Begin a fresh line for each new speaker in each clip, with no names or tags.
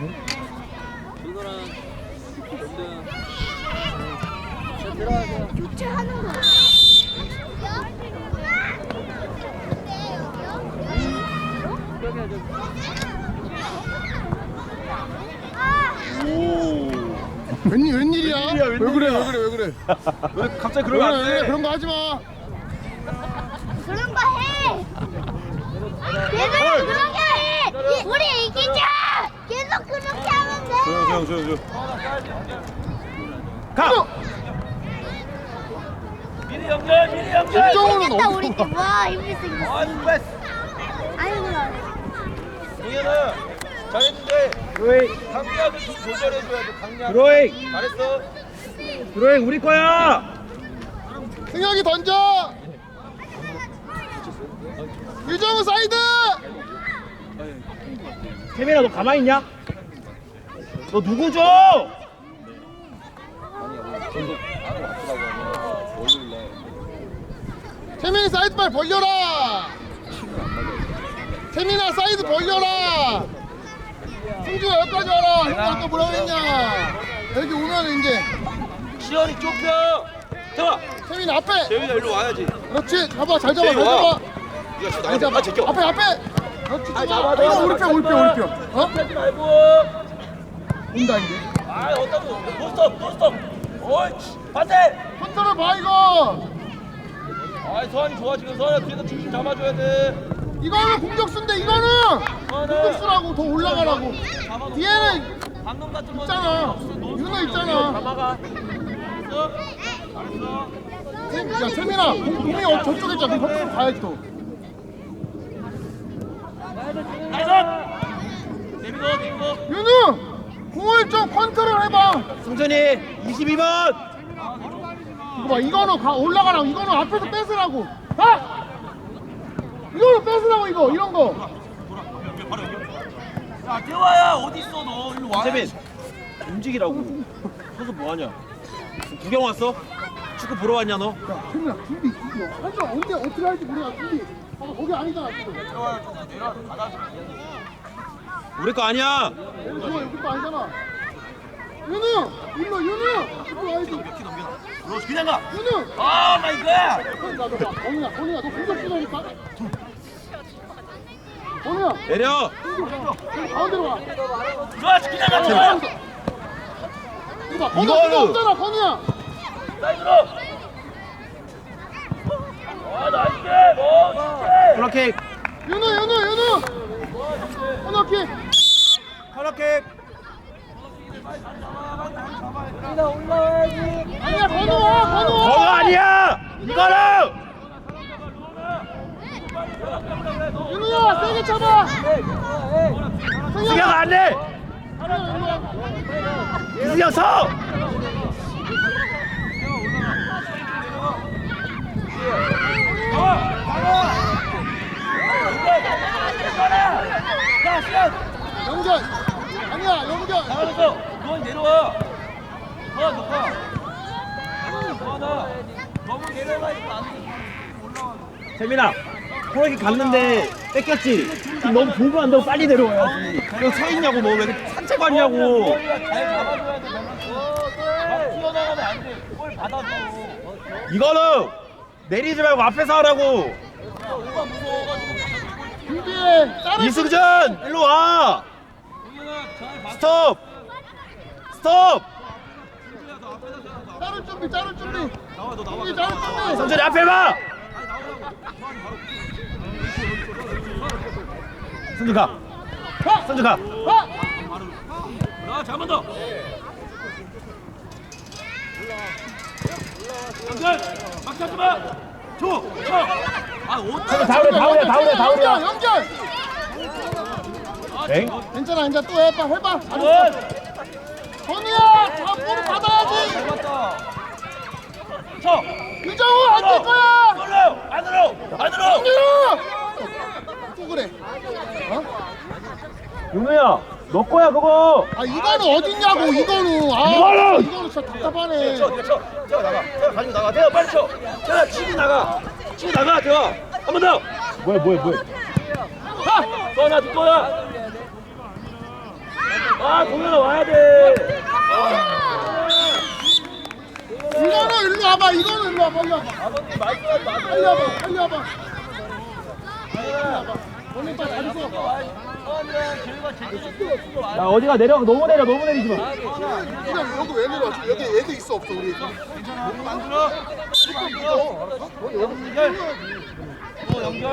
연등 자 들어가세요
교체하는 거.
웬일 웬일이야?
웬일이야,
왜
웬일이야.
그래 왜 그래 왜 그래?
왜 갑자기
왜
그러면
그래
안
왜 그래
돼?
그런 거 하지 마.
그런 거 해. 계속 그렇게 해. 우리 이기자. 계속 그렇게 하면 돼.
조용 조용 조용 조용. 가.
미리 연결 미리 연결
이정우는
생겼다
어디
우리
봐?
팀. 와 힘이 생겼어.
아 패스
아이고.
동현아 잘했는데
드로잉
강미하게 좀 조절해줘야 돼 강미하게
드로잉
잘했어
드로잉 우리 거야.
승혁이 던져. 유정우 사이드.
세민아 너 가만히 있냐? 너 누구죠?
세민이 사이드 발 벌려라. 세민아 사이드 벌려라. 승주야 여기까지 와라. 형 아까 뭐라 그랬냐? 여기 오면 이제
시연이 좁혀 잡아
세민 앞에.
재윤아 일로 와야지
그렇지. 잡아 잘 잡아 잘. 잡아.
이거
저잘 잡아.
아 제껴
앞에 앞에. 그렇지.
아,
잡아.
잡아,
어, 우리 편 우리 편 우리 편. 어?
하지 말고
온다 이제.
아 어따고 노스톱 노스톱 옳지 반대!
컨트롤 봐 이거.
아 서한이 좋아 지금. 서한이 뒤에서 중심 잡아줘야 돼.
이거는 공격수인데 이거는! 공격수라고 더 올라가라고. 뒤에는
방금 같은 거
있잖아. 윤호 있잖아.
잡아가. 잘했어?
세- 야 세민아 공- 공이 어- 저쪽에 있잖아. 그럼 저쪽으로 가야지 또.
나이스! 내비도 내비도
윤우 공을 좀 컨트롤 해봐.
승준이 22번.
이거 봐 이거는 가 올라가라고. 이거는 앞에서 뺏으라고. 아! 이거는 뺏으라고 이거 이런 거.
야 대화야 어디 있어 너 일로 와
세민 움직이라고. 서서 뭐 하냐? 구경 왔어? 축구 보러 왔냐 너?
야 세민아 준비 이거 한줄 언제 어떻게 할지 모르겠 준비. 어, 거기 아니잖아 지금.
대화야 좀 내려 받아줘
우리 거 아니야.
이거 여기 거 아니잖아. 윤우 일로 윤우 일로 와야지.
너 그냥 가
윤우.
아 마이 갓
나 너 봐. 건우야 건우야 너 공격수라니까. 건우야.
내려.
가운데로 와.
좋아 그냥 가
이거 봐, 건우
이거는-
필요 없잖아, 건우야.
사이드로 아 나이스 뭐 진짜
코너킥.
윤우, 윤우, 윤우. 코너킥.
코너킥.
아니야, 건우 와, 건우 와.
거거 아니야. 이거는.
윤우야, 세게 잡아.
승혁 안 돼. 이승혁 서.
연결. 아니야, 연결.
잘했어 너는 내려와 서한 높아 서한아 너무 내려가지고 안돼
세민아. 코너킥 갔는데 뺏겼지. 너무 보고 한다고 빨리 내려와야지. 그냥 서 있냐고 너왜 산책 왔냐고.
잘 잡아줘야 돼 밸런스 막 튀어나가면 안돼골 받아줘
이거는 내리지 말고 앞에서 하라고.
오가 무서워가지고
이승준 일로 와. 스톱. 스톱.
짜를 준비, 짜를 준비.
나와 너 나와
짜를 준비.
성준이 앞에 봐. 승준 가. 승준 가.
가.
나 잘만 더 연결 막지 마 줘! 줘! 아
다우려 다우려 다우려.
연결, 연결.
엥?
괜찮아, 이제 또 해봐, 해봐.
원!
건우야, 다 볼을 받아야지.
쳐!
유정우 안될 거야.
안으로! 안으로! 안으로!
안들어. 또 그래. 어?
윤우야, 너 거야 그거.
아 이거는 어딨냐고 이거는. 아,
이거는!
이거는 진짜 답답하네.
쳐! 내가 쳐! 쳐 나가! 쳐 가지고 나가! 대가 빨리 쳐! 쳐! 치고 나가! 치고 나가! 대가! 한 번 더!
뭐야 뭐야 뭐야.
하! 또 하나 두 거야! 아와 동현아 와야 돼.
이거는 일로 와봐 이거는 일로 와봐 빨리 와봐.
아버님 말씀하지
빨리
마세요
와봐 빨리 와봐. 빨리
서원이랑 제주도
야 어디가 내려? 너무 내려 너무 내리지 마.
그냥 여기 왜 내려와 여기 애들 있어 없어 우리?
만들어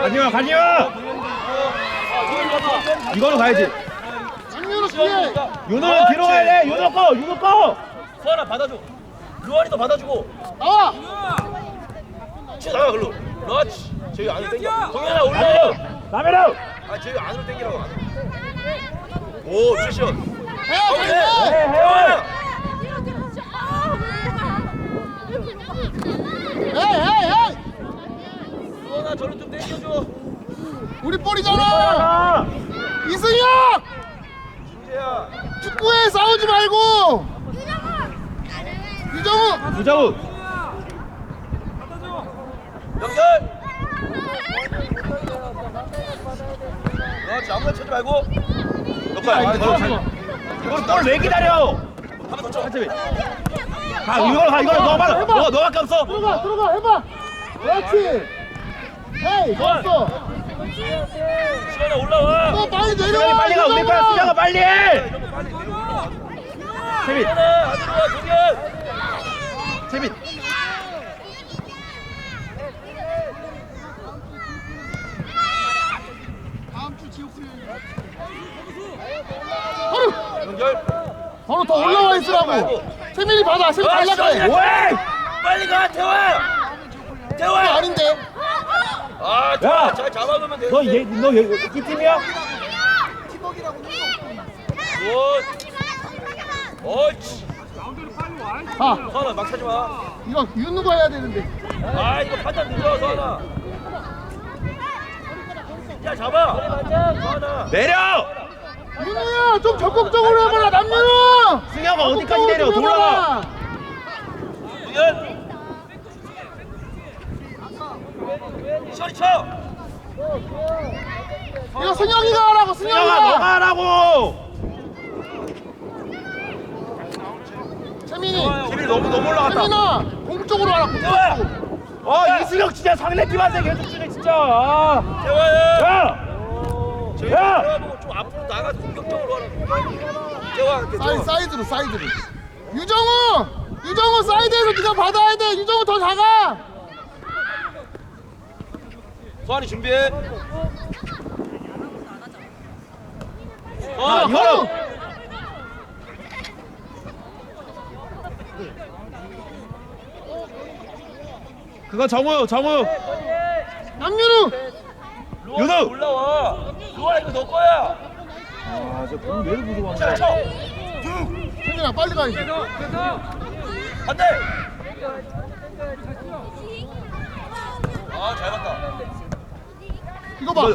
가지마 가지마! 이거는 가야지
장면으로 피해.
윤호는 뒤로 가야 돼. 윤호 거 윤호 거.
서원아 받아줘. 루안이도 받아주고.
나와
치 나가 글로. 그렇지. 재유 안으로 당겨. 동현아 올려
라메로.
아 재유 안으로 당기라고. 오 쭈션
해
오케이.
해
태원아.
헤이
수원아 저를 좀 당겨줘.
우리 볼이잖아.
아
이승혁
이제야
축구에 싸우지 말고! 유정우!
부자우!
연결 그렇지 아무나 쳐지 말고. 역할 아,
이걸 볼왜 기다려?
한번 더 쳐.
가 이걸 가 이걸 너 빨라 너 너밖에 없어.
들어가 들어가 해봐. 그렇지. 헤이 좋았어
시원아 올라와.
너 빨리
수영이
내려와.
빨리 가. 우리 거야. 수영아 빨리 해.
빨리 동현
세빈.
바로.
연결.
바로 더 올라와 있으라고. 세민이 받아. 세민
아,
해
시원해.
오이
빨리 가 태화 태화
아닌데
아
야.
잘 잡아주면 돼
너얘너이 팀이야?
굿 옳지
가
서원아 막 차지 마
이거 윤누가 해야 되는데?
아 이거 판단 늦어 서원아 야 잡아!
내려!
윤누야 좀 적극적으로 해봐라. 남윤우!
승혁아 어디까지 내려? 돌아가.
동현 시원이 쳐
이거 승혁이가 하라고 승혁이가!
너가 하라고!
세민이.
세빈이 너무 너무 올라갔다.
세민아 공 쪽으로 하라
태화야
공쪽으로.
아 이승혁 진짜 상대 팀한테 계속 주네 진짜. 아.
태화야!
야
저희
야!
보고 좀 앞으로 나가서 공격적으로 하라. 이렇게
사이. 사이드로 사이드로. 유정우! 유정우 사이드에서 네가 받아야 돼. 유정우 더 작아
서한이 준비해
아,
어,
이거는 그거 정우 정우
남윤우!
윤호!
올라와. 루안아 이거 너 거야.
아저공 얘를 보고
자, 쳐.
세민아 빨리 가야지.
반대 아잘 봤다
이거 봐.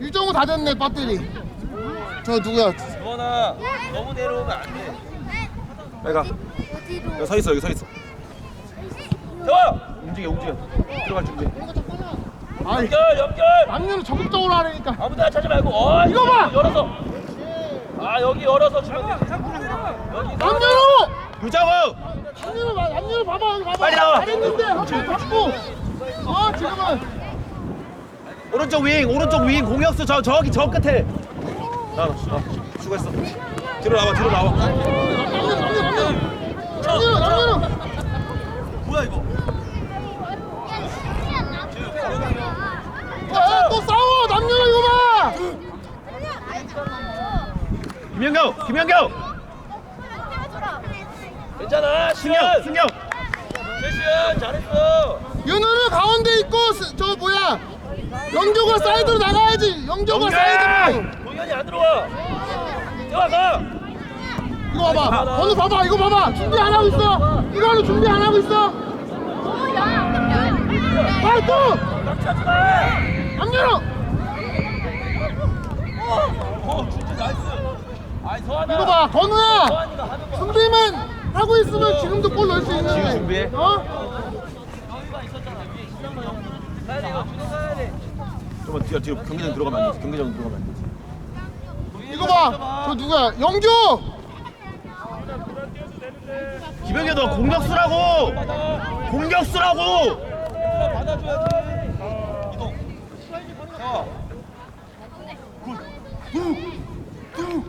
유정우 다 됐네 배터리. 저 누구야?
루안아 너무 내려오면 안돼.
빨리 가.
어디로?
여기 서 있어 여기 서 있어.
태화
움직여 움직여. 들어갈 준비.
연결 연결!
남윤우 적극적으로 하라니까.
아무 데나 찾지 말고. 어
이거 봐!
열어서. 아 여기 열어서 주면 돼. 여기
남윤우
유정우!
봐 남윤우 봐봐 여기 봐봐.
빨리 나와.
잘했는데 한번 잡고. 어 지금은
오른쪽 윙 오른쪽 윙 공격수 저 저기 저 끝에. 나와 어, 수고했어. 뒤로 나와 뒤로 나와.
뭐야 이거?
어, 또 싸워 남윤우 이거 봐.
김현경 김현경.
괜찮아 시현.
승혁
최시현 잘했어.
윤우는 가운데 있고 스- 저 뭐야 영조가 사이드로 나가야지. 영조가! 사이드로.
동현이 안 들어와. 태화 가.
이거 봐봐. 건우 봐봐. 이거 봐봐. 준비 안 하고 있어. 이거는 준비 안 하고 있어. 빨리
또막 차지 마.
남윤우
어, 진짜 나이스. 아이 서하나.
이거 봐. 건우야. 준비만 하고 있으면 지금도 골 넣을 수 있는데.
지금 준비해.
어?
가야 돼, 이거 주는 가야 돼.
좀만 뒤로 뒤로 경기장 들어가면 안 되지 경기장 들어가면 안 되지
이거 봐. 저 누구야? 영주.
김영규 너 공격수라고 공격수라고
받아줘야지. 이동. 자,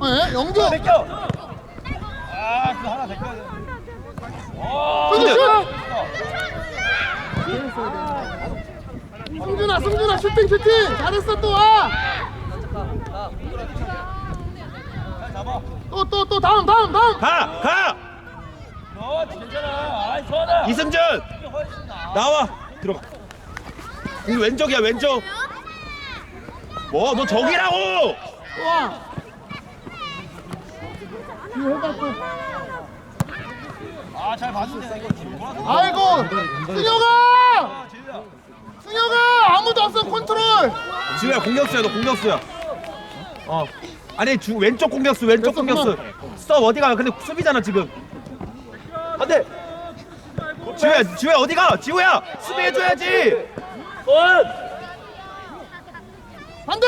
예, 영주.
뺏겨. 아, 그 하나 뺏겨야 돼. 어,
승주 슛. 승준아, 승준아, 슈팅, 슈팅. 잘했어 또 와.
잘 잡아.
또, 또, 또 다음, 다음, 다음.
가 가!
어, 괜찮아. 아이, 서원아.
이승준
이게 훨씬 나아.
나와 들어가 이 왼쪽이야 왼쪽 뭐 너 저기라고
또 와. 이거 해봐 또.
아, 잘 봤는데 이거.
아이고, 승혁아,
아.
승혁아, 아무도 없어 컨트롤.
지우야 공격수야 너 공격수야 어 아니 주, 왼쪽 공격수 왼쪽 공격수 써 어디가 근데 수비잖아 지금 안돼 지우야 지우야 어디가 지우야 수비해줘야지
원.
반대.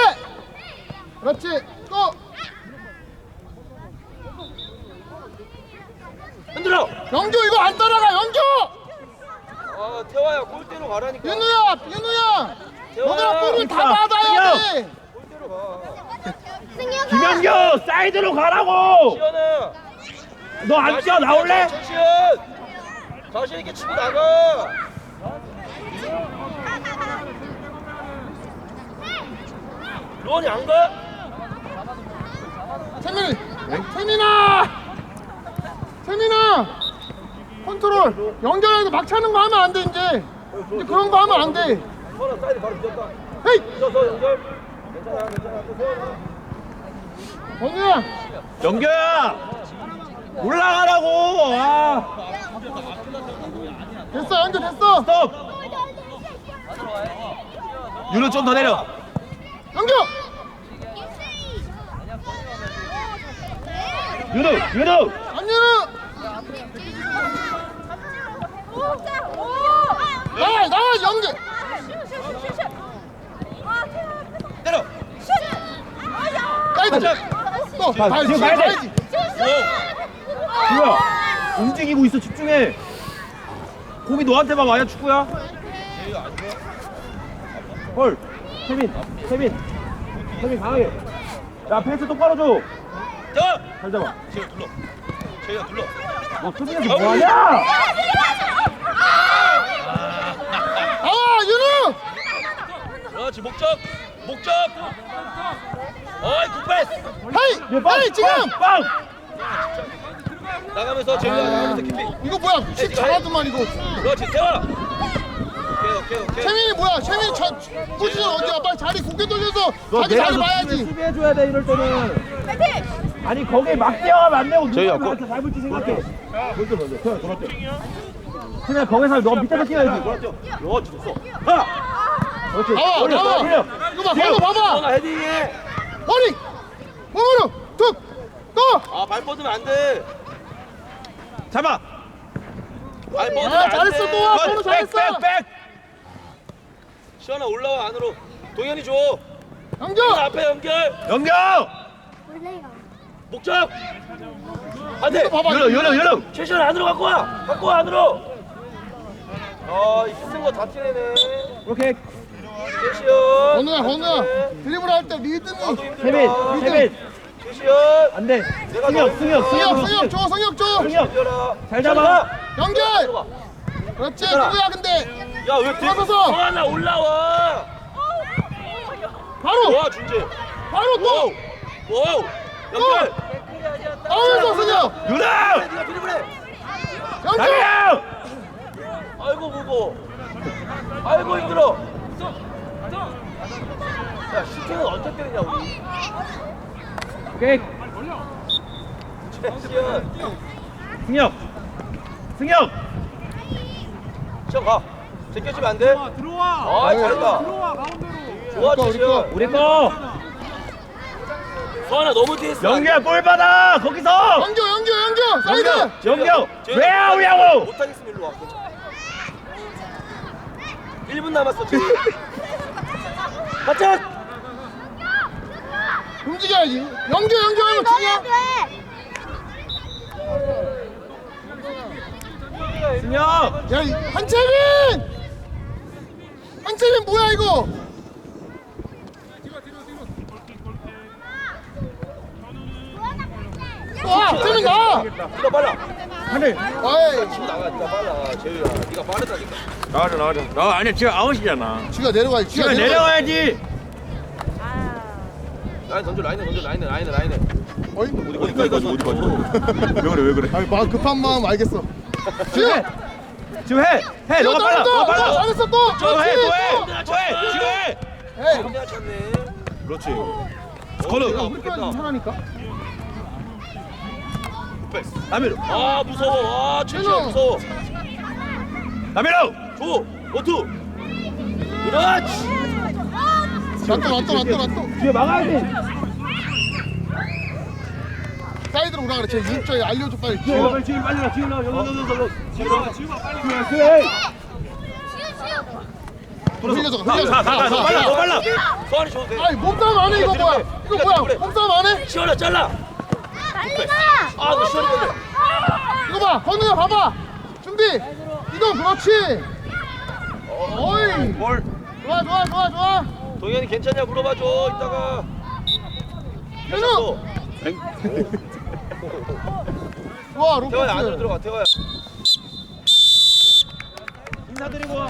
그렇지. 또
흔들어.
영주 이거 안 따라가, 영주.
아, 태화야 골대로 가라니까.
윤우야, 윤우야. 너가 볼을 다 받아야 돼.
골대로 가.
승혁아.
김영규 사이드로 가라고
시연아.
너안 뛰어 나올래?
최시현. 자신 있게 치고 나가. 로원이 안 가?
세민이, 세민아, 세민아. 컨트롤. 연결해서 막 차는 거 하면 안 돼 이제. 이제 그런 거 하면 안 돼.
서원아 사이드 바로 붙였다.
헤이,
붙였어 연결. 괜찮아 괜찮아.
원우야.
영규야 올라가라고 아
됐어, 연결 됐어.
스톱 윤우 좀더 내려
연결.
윤우 윤우
안윤우. 나와, 연결.
때려.
가야 돼. 또,
가,
가야지,
지금 가야 돼.
가야지.
지우야 움직이고 있어 집중해 공이 너한테만 와야 축구야 헐 세민 세민 세민 강하게 야 패스 똑바로 줘잘
자.
잡아
재유 눌러. 재유야 눌러.
너 수비에서 뭐하냐
나와, 윤우.
그렇지 목적. 목적. 어이 굿패스.
헤이, 헤이, 지금.
빵!
나가면서 재유야 나가면서 깊이.
이거 뭐야? 슛 잘하더만 이거.
그렇지 태화. 오케이 오케이 오케이.
최민이 뭐야? 최민이 저 포지션 어디야? 빨리 자리 고개 돌려서
너
자기 자리 봐야지.
수비해줘야 돼 이럴 때는 아니 거기에 막 뛰어가면 안 되고
저희야,
누가 나한테 밟을지 생각해 그냥 거기서 너 밑에서 뛰어야지 그렇지 됐어 하! 그렇지
나와,
올려,
나와.
올려.
이거 봐, 방금 봐봐.
서원아 헤딩해.
머리, 몸으로 툭, 또.
아 발 뻗으면 안 돼.
잡아
발 뻗으면
아,
안
잘했어,
돼.
또 와. 서로 잘했어.
백백백
시원아 올라와 안으로. 동현이 줘.
연결.
시원아 앞에 연결.
연경
원래가.
목적. 안 돼.
봐봐.
유령 유령 유령
최시현 안으로 갖고 와. 갖고 와 안으로. 아이 쓴거다 티내네.
오케이
최시현.
건우야, 건우야. 드리블 할 때 리듬이.
세빈 세빈
최시현.
안돼 승혁
더-
승혁
승혁,
승혁
승혁 줘, 승혁 줘.
승혁. 잘 잡아
연결. 그렇지, 누구야 근데?
야왜
들어서서.
성하나 올라와.
바로,
와 준재.
바로 또.
와우. 연결.
나오면서 승혁.
유령
네가 드리블해.
연결.
아이고 무거. 아이고 힘들어. 야 슈팅은 언제 때리냐 우리.
오케이
최시현.
승혁 승혁
시현 가. 제껴주면 안 돼. 들어와. 아 잘했다. 들어와 가운데로. 좋아
우리 거, 우리
최시현.
거.
우리 거
소환아 너무 뒤에 있어.
연규야 볼 받아 거기서
연결, 연결, 연결. 사이드.
연경 왜 아우냐고
못하겠으면 일로 와. 괜찮아. 1분 남았어 지금. 바짝.
움직여야지 연결 연결하면
돼.
승혁
야 이- 한채민 한채민 뭐야 이거 와 채민 나
네가 빨라.
하늘
아이
지금 나가. 네가 빨라. 재유야. 네가 빠르다니까.
나가자 나가자 나 아니야 지금 아웃이잖아
쥐가 내려가야지 쥐가
지금
내려가
내려가야지
라인 던져 라인을 던져 라인을 라인을 라인을.
어이
어디까지 가서 어디까지
왜 그래 왜 그래
아이 마음 급한 마음 알겠어 쥐가
지금 해! 해! 너가 빨라! 너가 빨라!
잘했어
또저 해! 또 해! 또 해! 지금 해!
에이
내가 찼네.
그렇지
걸어.
내가 우리까지 괜찮으니까
남미로
아 무서워. 아 최시야 무서워.
남미로!
줘. 원투. 그렇지.
놔둬 놔둬 놔둬 놔둬
뒤에 막아야지
사이드로 오라 그래. 쟤 윤자에 알려줘 빨리.
뒤에 가 빨리 지금 빨리 가 지금 나와. 여기 여기 여기 여기. 지금 가 지금 가 빨리 가 그래
흘려줘
가, 가, 가, 가, 너 빨라 너 빨라.
소환이 줘도 돼.
아이 몸싸움 안해 이거 뭐야? 이거 뭐야? 몸싸움 안해?
시원아 잘라.
빨리 가.
아, 너 시원이.
이거 봐. 건우야 봐봐. 준비. 이동 그렇지 어이
뭘?
좋아 좋아 좋아 좋아
동현이 괜찮냐 물어봐줘. 이따가.
현우 좋아
태화야 안으로
로커스
들어가. 태화야.
인사드리고 와